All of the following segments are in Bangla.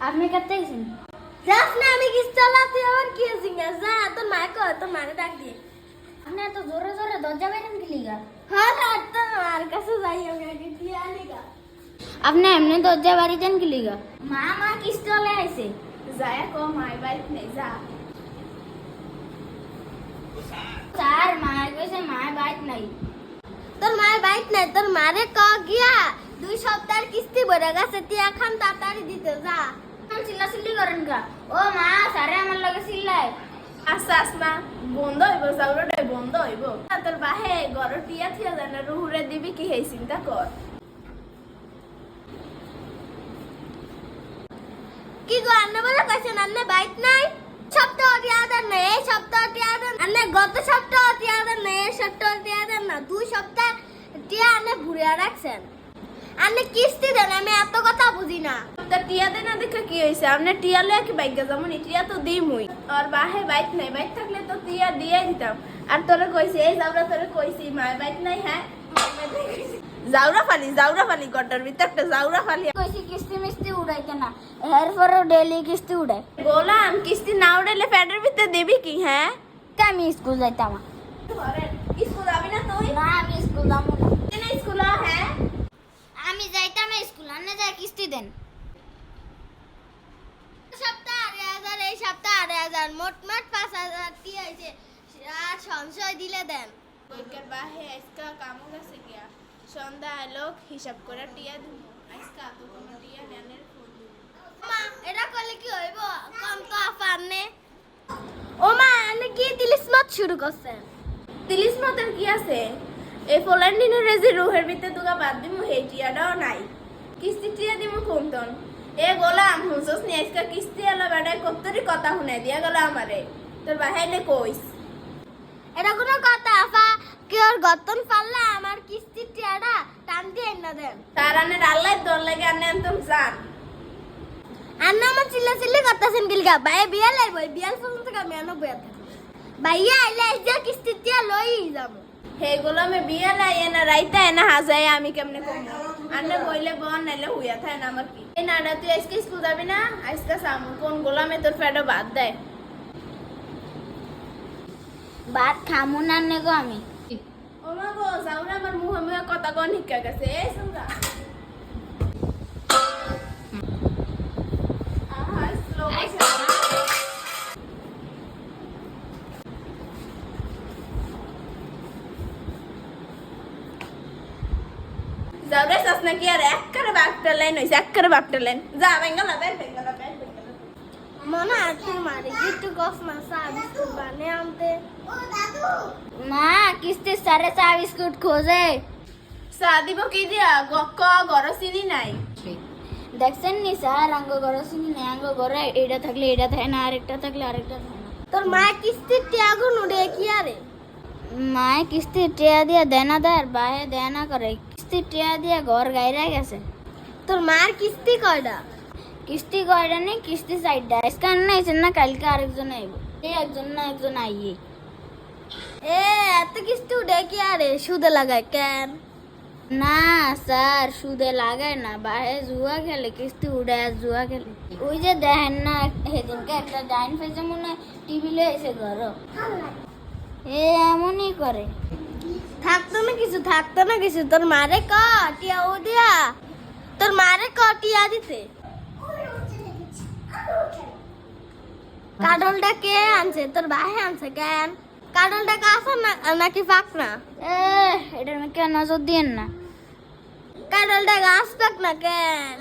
আপনি কাটতে গেছেন যাস না আমি কিস চালাতে আবার কি হয়েছে যা তোর মা কো তোর মাকে ডাক দিয়ে আপনি এত জোরে জোরে দরজা বাইরেন কি লিগা? হ্যাঁ না তোর মার কাছে যাই আমি আগে দিয়ে আনি গা আপনি এমনি দরজা বাড়ি দেন কি লিগা? মা মা কিস চলে আইছে। যায় কো মাই বাইক নেই যা। স্যার মায়ের কইছে মায়ের বাইক নাই। তোর মায়ের বাইক নাই তোর মারে ক গিয়া? দুই সপ্তাহের কিস্তি ভরে গেছে তুই এখন তাড়াতাড়ি দিতে যা। চিল্লা চিল্লি করেন গা। ও মা স্যারে আমার লগে চিল্লায়। আস্তে আসমা বন্ধ হইব চাউলটাই বন্ধ হইব। তোর বাহে গর টিয়া থিয়া জানা রুহুরে দিবি কি হেই চিন্তা কর কি গো আন্নে বলে কইছেন আন্নে বাইক নাই? সপ্তাহ টিয়া দেন না এই সপ্তাহ টিয়া দেন আন্নে গত সপ্তাহ টিয়া দেন না এই সপ্তাহ টিয়া দেন না দুই সপ্তাহ টিয়া আন্নে ঘুরে রাখছেন আন্নে কিস্তি দেন আমি এত কথা বুঝি না। তা টিয়া দেন না দেখে কি হইছে আমনে টিয়া লয়ে কি বাইক যেমন টিয়া তো দিমুই। আর বাহে বাইক নাই বাইক থাকলে তো টিয়া দিয়ে দিতাম। আর তোরে কইছি এই যাওরা তোরে কইছি মাই বাইক নাই হ্যাঁ? জাউরা ফালি জাউরা ফালি গড্ডার ভিতর একটা জাউরা ফালি। কইছি কিস্তি মিস্তি উড়াইতে না এরপরে ডেলি কিস্তি উড়াই। গোলাম কিস্তি না উঠাইলে ফ্যাটের ভিতরে দিবি কি হ্যাঁ? আমি স্কুল যাইতাম। স্কুল যাবি না তুই? না আমি স্কুল যাব না স্কুল হ্যাঁ আমি যাইতাম স্কুল আনে যাই দেন। সপ্তাহ আড়াই হাজার এই সপ্তাহ আড়াই হাজার। মোট মোট পাঁচ হাজার টি হয়েছে। আর সঞ্চয় দিলে দেন। বইকার বাহে আজকা কামো গেছে গিয়া। সন্ধ্যা এলো হিসাব করে টিয়া দিব। আজকা তো কোনো টিয়া মা এটা করলে কি হইব? কম তো ও মা কি মত শুরু করছেন তিলিস মতের কি আছে? এই পোল্যান্ডিনের রেজি রুহের ভিতরে দুগা বাদ দিমু হেই টিয়াটাও নাই। কিস্তি টিয়া দিমু কোনতন এ গোলাম হুঁসস নি আজকে কিস্তি এলো বেটায় কত্তরি কথা শুনে দিয়া গেল আমারে। তোর বাহাইলে কইস। এটা কোনো কথা আফা। কি ওর গতন পারলে আমার কিস্তির টিয়াটা টান দিয়ে না দেন। তার আনে আল্লাহ দর লাগে আনে আনতম জান আন্না আমার চিল্লা চিল্লি করতেছেন গিলগা। ভাই বিয়াল আইব বিয়াল পর্যন্ত আমি আনো বইয়া থাকি ভাইয়া আইলে যে কিস্তির টিয়া লই যাব। হে গোলামে বিয়া লাই না রাইতা না হাজায় আমি কেমনে কম? আন্না বইলে বন নাইলে হুইয়া থায় না আমার কি। এই নানা তুই আজকে স্কুল যাবি না? আজকে সামু কোন গোলামে তোর ফেডো বাদ দেয় ভাত খামু না নে গো আমি। ও মা গো যাওরা আমার মুহে মুহে কথা কোন হিকা গেছে। এই সৌরা যাওরে সাস নাকি? আর একবারে বাপটা লাইন হইছে একবারে বাপটা লাইন যা বেঙ্গলা বের বেঙ্গলা বের বেঙ্গলা। মনে আছে মারে গিট্টু গফ মাসা বিস্কুট বানে আনতে। ও দাদু! না কিস্তি সারে চা বিস্কুট খোঁজে। চা দিব কি দিয়া? গক্ক গর চিনি নাই। দেখছেন নি স্যার আঙ্গ ঘর শুনি না আঙ্গ ঘরে এটা থাকলে এটা থাকে না আরেকটা থাকলে আরেকটা থাকে না। তোর মা কিস্তির ত্যাগো নুড়ে কি আরে? মায়ে কিস্তি টিয়া দিয়া দেয় না দেয় আর বাহে দেয় না করে কিস্তি টিয়া দিয়া ঘর গাইরা গেছে। তোর মার কিস্তি কয়টা কিস্তি কয়টা নেই কিস্তি সাইডটা আজকে আর না আইছেন না, কালকে আরেকজন আইব। এই একজন না একজন আইয়ে। এ, এত কিস্তি উঠে কি আরে সুদে লাগায় কেন? না স্যার, সুদে লাগায় না। বাহে জুয়া খেলে, কিস্তি উড়ে আর জুয়া খেলে। ওই যে দেখেন না, সেদিনকে একটা ডাইন ফেসে মনে টিভি লয়ে এসে ঘর এ, এমনই করে। থাকতো কিছু থাকতো না কিছু? তোর মারে ক? টিয়া ও দিয়া তোর মারে ক টিয়া দিতে? কাডলটা কে আনছে? তোর বাহে আনছে কেন? কাডলটা কাছে না নাকি পাক না এ মধ্যে কেন নজর দিয়েন না। কাডলটা গাছ পাক না কেন?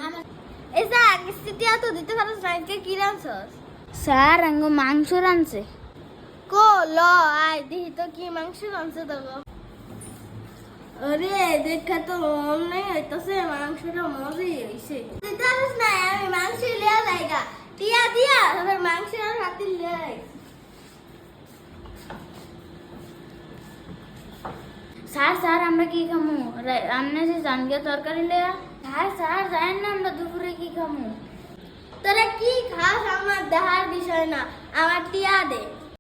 এই যা তো দিতে পারছ না কে কি রানছস স্যার আঙ্গ মাংস রানছে কো ল আয় দেখি তো কি মাংস রানছে তো আরে দেখা তো মনে হইতাছে মাংসটা মজই হইছে। জানিস না আমি মাংস লিয়া যাইগা টিয়া দিয়া তারপর মাংস আর হাতে লিয়া স্যার স্যার আমরা কি খামু? রান্না যে জানগে তরকারি লেয়া হ্যাঁ স্যার জানেন না আমরা দুপুরে কি খামু? তোরা কি খাস? আমার দেখার বিষয় না আমার টিয়া দে।